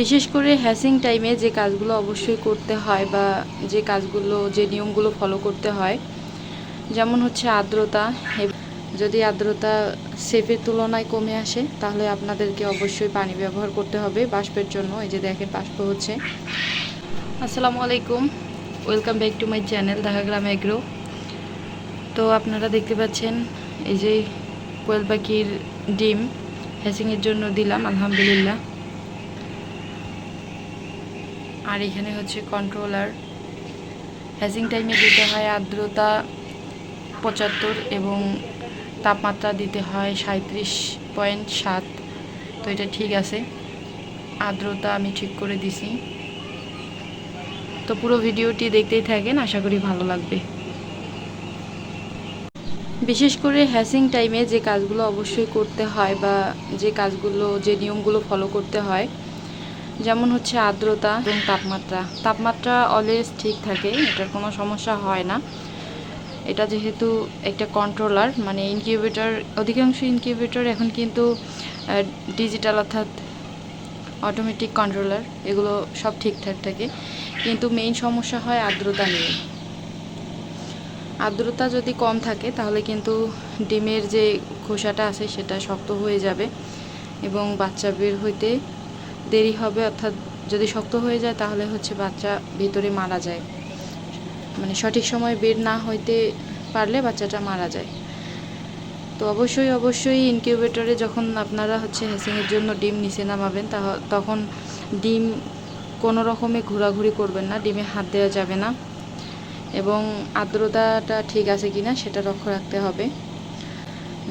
বিশেষ করে হ্যাসিং টাইমে যে কাজগুলো অবশ্যই করতে হয় বা যে কাজগুলো, যে নিয়মগুলো ফলো করতে হয়, যেমন হচ্ছে আর্দ্রতা যদি আর্দ্রতা সেফের তুলনায় কমে আসে, তাহলে আপনাদেরকে অবশ্যই পানি ব্যবহার করতে হবে বাষ্পের জন্য। এই যে দেখেন বাষ্প হচ্ছে। আসসালামু আলাইকুম। Welcome back to my channel Dhakagram agro তো আপনারা দেখতে পাচ্ছেন এই যে কোয়েল পাখির ডিম হ্যাসিংয়ের জন্য দিলাম, আলহামদুলিল্লাহ। আর এখানে হচ্ছে কন্ট্রোলার হ্যাসিং টাইমে দিতে হয় আর্দ্রতা পঁচাত্তর এবং তাপমাত্রা দিতে হয় সাঁত্রিশ পয়েন্ট সাত। তো এটা ঠিক আছে। আর্দ্রতা আমি ঠিক করে দিছি। তো পুরো ভিডিওটি দেখতেই থাকেন, আশা করি ভালো লাগবে। বিশেষ করে হ্যাসিং টাইমে যে কাজগুলো অবশ্যই করতে হয় বা যে কাজগুলো, যে নিয়মগুলো ফলো করতে হয় যেমন হচ্ছে আর্দ্রতা এবং তাপমাত্রা। তাপমাত্রা অলওয়েজ ঠিক থাকে, এটার কোনো সমস্যা হয় না। এটা যেহেতু একটা কন্ট্রোলার মানে ইনকিউবেটর অধিকাংশ ইনকিউবেটর এখন কিন্তু ডিজিটাল অর্থাৎ অটোমেটিক কন্ট্রোলার এগুলো সব ঠিকঠাক থাকে। কিন্তু মেইন সমস্যা হয় আর্দ্রতা নিয়ে। আর্দ্রতা যদি কম থাকে, তাহলে কিন্তু ডিমের যে খোসাটা আছে, সেটা শক্ত হয়ে যাবে এবং বাচ্চা বের হইতে দেরি হবে, অর্থাৎ যদি শক্ত হয়ে যায় তাহলে হচ্ছে বাচ্চা ভিতরে মারা যায়। মানে সঠিক সময় বের না হইতে পারলে বাচ্চাটা মারা যায়। তো অবশ্যই অবশ্যই ইনকিউবেটরে যখন আপনারা হচ্ছে হ্যাসিংয়ের জন্য ডিম নিচে নামাবেন তখন ডিম কোনো রকমে ঘোরাঘুরি করবেন না, ডিমে হাত দেওয়া যাবে না। এবং আর্দ্রতাটা ঠিক আছে কিনা সেটা লক্ষ্য রাখতে হবে।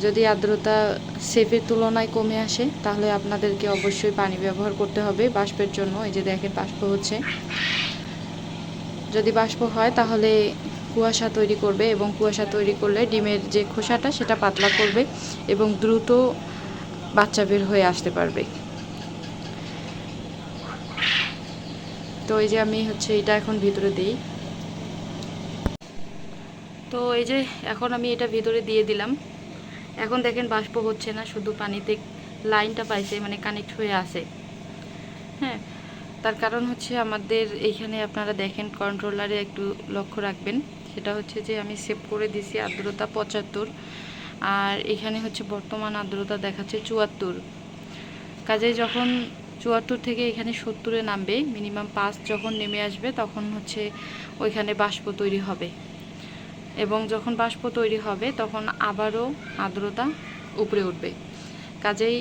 যদি আর্দ্রতা সেফের তুলনায় কমে আসে, তাহলে আপনাদেরকে অবশ্যই পানি ব্যবহার করতে হবে। বাষ্পের জন্য, এই যে দেখেন বাষ্প হচ্ছে। যদি বাষ্প হয়, তাহলে কুয়াশা তৈরি করবে এবং কুয়াশা তৈরি করলে ডিমের যে খোসাটা, সেটা পাতলা করবে এবং দ্রুত বাচ্চা বের হয়ে আসতে পারবে। তো এই যে আমি হচ্ছে এটা এখন ভিতরে দিই। তো এই যে এখন আমি এটা ভিতরে দিয়ে দিলাম। এখন দেখেন বাষ্প হচ্ছে না, শুধু পানিতে লাইনটা পাইছে মানে কানেক্ট হয়ে আছে। হ্যাঁ তার কারণ হচ্ছে আমাদের এইখানে আপনারা দেখেন কন্ট্রোলারে একটু লক্ষ্য রাখবেন। সেটা হচ্ছে যে আমি সেভ করে দিছি আর্দ্রতা পঁচাত্তর, আর এখানে হচ্ছে বর্তমান আর্দ্রতা দেখাচ্ছে চুয়াত্তর। কাজে যখন চুয়াত্তর থেকে এখানে সত্তরে নামবে মিনিমাম পাঁচ যখন নেমে আসবে, তখন হচ্ছে ওইখানে বাষ্প তৈরি হবে। এবং যখন বাষ্প তৈরি হবে, তখন আবারও আর্দ্রতা উপরে উঠবে। কাজেই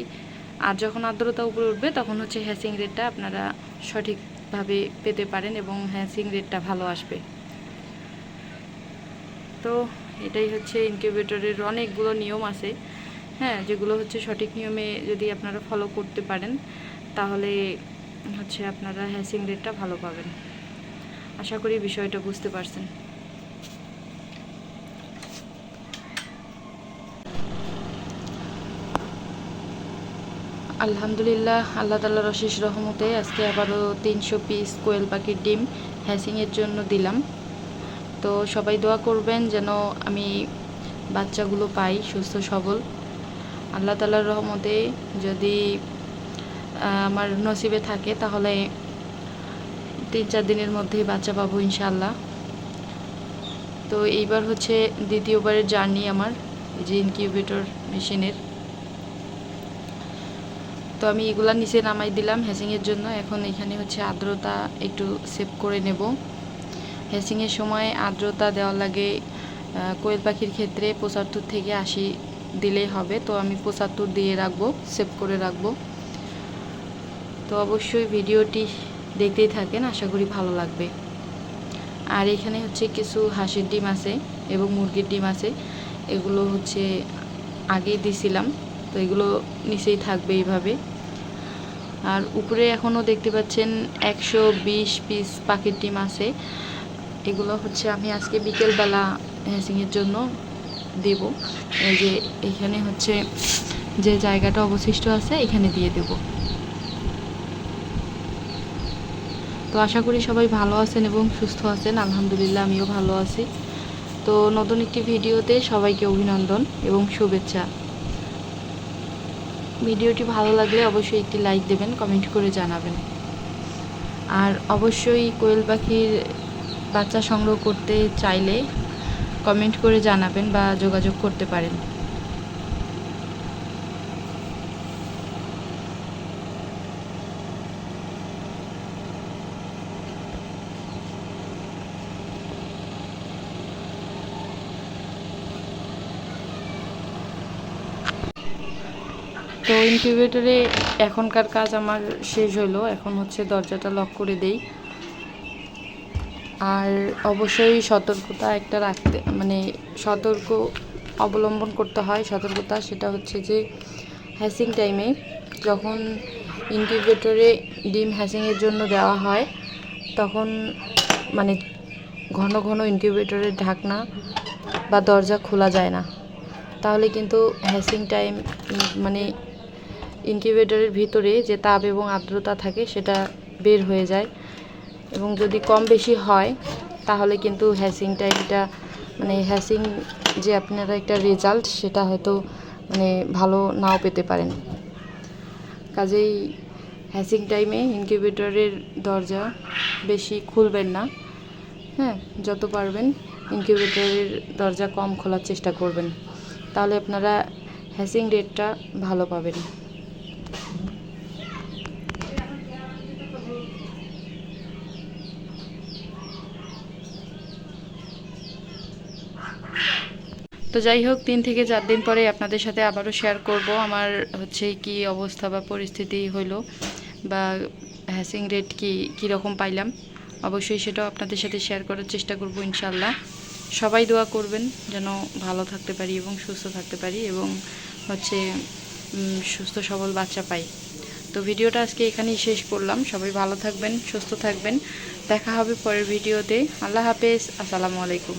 আর যখন আর্দ্রতা উপরে উঠবে, তখন হচ্ছে হ্যাসিং রেটটা আপনারা সঠিকভাবে পেতে পারেন এবং হ্যাসিং রেটটা ভালো আসবে। তো এটাই হচ্ছে ইনকিউবেটরের অনেকগুলো নিয়ম আছে। হ্যাঁ যেগুলো হচ্ছে সঠিক নিয়মে যদি আপনারা ফলো করতে পারেন, তাহলে হচ্ছে আপনারা হ্যাসিং রেটটা ভালো পাবেন। আশা করি বিষয়টা বুঝতে পারছেন। আলহামদুলিল্লাহ, আল্লাহ তাল্লাহ রশিস রহমতে আজকে আবারও তিনশো পিস কোয়েল পাখির ডিম হ্যাসিংয়ের জন্য দিলাম। তো সবাই দোয়া করবেন যেন আমি বাচ্চাগুলো পাই, সুস্থ, সবল। আল্লাহ তাল্লাহর রহমতে যদি আমার নসিবে থাকে তাহলে তিন চার দিনের মধ্যেই বাচ্চা পাবো ইনশাল্লাহ তো এইবার হচ্ছে দ্বিতীয়বারের জার্নি আমার যে ইনকিউবেটর মেশিনের। তো আমি এগুলা নিচে নামাই দিলাম হ্যাসিংয়ের জন্য। এখন এখানে হচ্ছে আর্দ্রতা একটু সেভ করে নেব। হ্যাসিংয়ের সময় আর্দ্রতা দেওয়া লাগে কোয়েল পাখির ক্ষেত্রে পঁচাত্তর থেকে আশি দিলেই হবে। তো আমি পঁচাত্তর দিয়ে রাখব সেভ করে রাখব। তো অবশ্যই ভিডিওটি দেখতেই থাকেন, আশা করি ভালো লাগবে। আর এখানে হচ্ছে কিছু হাঁসের ডিম আছে এবং মুরগির ডিম আছে। এগুলো হচ্ছে আগেই দিছিলাম, তো এগুলো নিচেই থাকবে এইভাবে। আর উপরে এখনও দেখতে পাচ্ছেন একশো বিশ পিস পাখির ডিম আছে। এগুলো হচ্ছে আমি আজকে বিকেলবেলা হ্যাসিংয়ের জন্য দেব। এই যে এখানে হচ্ছে যে জায়গাটা অবশিষ্ট আছে, এখানে দিয়ে দেব। তো আশা করি সবাই ভালো আছেন এবং সুস্থ আছেন। আলহামদুলিল্লাহ আমিও ভালো আছি। তো নতুন একটি ভিডিওতে সবাইকে অভিনন্দন এবং শুভেচ্ছা। ভিডিওটি ভালো লাগলে অবশ্যই একটি লাইক দেবেন কমেন্ট করে জানাবেন। আর অবশ্যই কোয়েল পাখির বাচ্চা সংগ্রহ করতে চাইলে কমেন্ট করে জানাবেন বা যোগাযোগ করতে পারেন। তো ইনকিউবেটরে এখনকার কাজ আমার শেষ হলো এখন হচ্ছে দরজাটা লক করে দেই। আর অবশ্যই সতর্কতা একটা রাখতে মানে সতর্ক অবলম্বন করতে হয়। সতর্কতা সেটা হচ্ছে যে হ্যাসিং টাইমে যখন ইনকিউবেটরে ডিম হ্যাসিংয়ের জন্য দেওয়া হয়, তখন মানে ঘন ঘন ইনকিউবেটরের ঢাকনা বা দরজা খোলা যায় না। তাহলে কিন্তু হ্যাসিং টাইম মানে ইনকিউবেটরের ভিতরে যে তাপ এবং আর্দ্রতা থাকে সেটা বের হয়ে যায়। এবং যদি কম বেশি হয়, তাহলে কিন্তু হ্যাসিং টাইমটা মানে হ্যাসিং যে আপনারা একটা রেজাল্ট সেটা হয়তো মানে ভালো নাও পেতে পারেন। কাজেই হ্যাসিং টাইমে ইনকিউবেটরের দরজা বেশি খুলবেন না। হ্যাঁ যত পারবেন ইনকিউবেটরের দরজা কম খোলার চেষ্টা করবেন। তাহলে আপনারা হ্যাসিং রেটটা ভালো পাবেন। তো যাই হোক, তিন থেকে চার দিন পরে আপনাদের সাথে আবারও শেয়ার করব আমার হচ্ছে কি অবস্থা বা পরিস্থিতি হইল বা হ্যাসিং রেট কি কীরকম পাইলাম। অবশ্যই সেটাও আপনাদের সাথে শেয়ার করার চেষ্টা করব ইনশাল্লাহ সবাই দোয়া করবেন যেন ভালো থাকতে পারি এবং সুস্থ থাকতে পারি এবং হচ্ছে সুস্থ সবল বাচ্চা পাই। তো ভিডিওটা আজকে এখানেই শেষ করলাম। সবাই ভালো থাকবেন, সুস্থ থাকবেন। দেখা হবে পরের ভিডিওতে। আল্লাহ হাফেজ। আসসালামু আলাইকুম।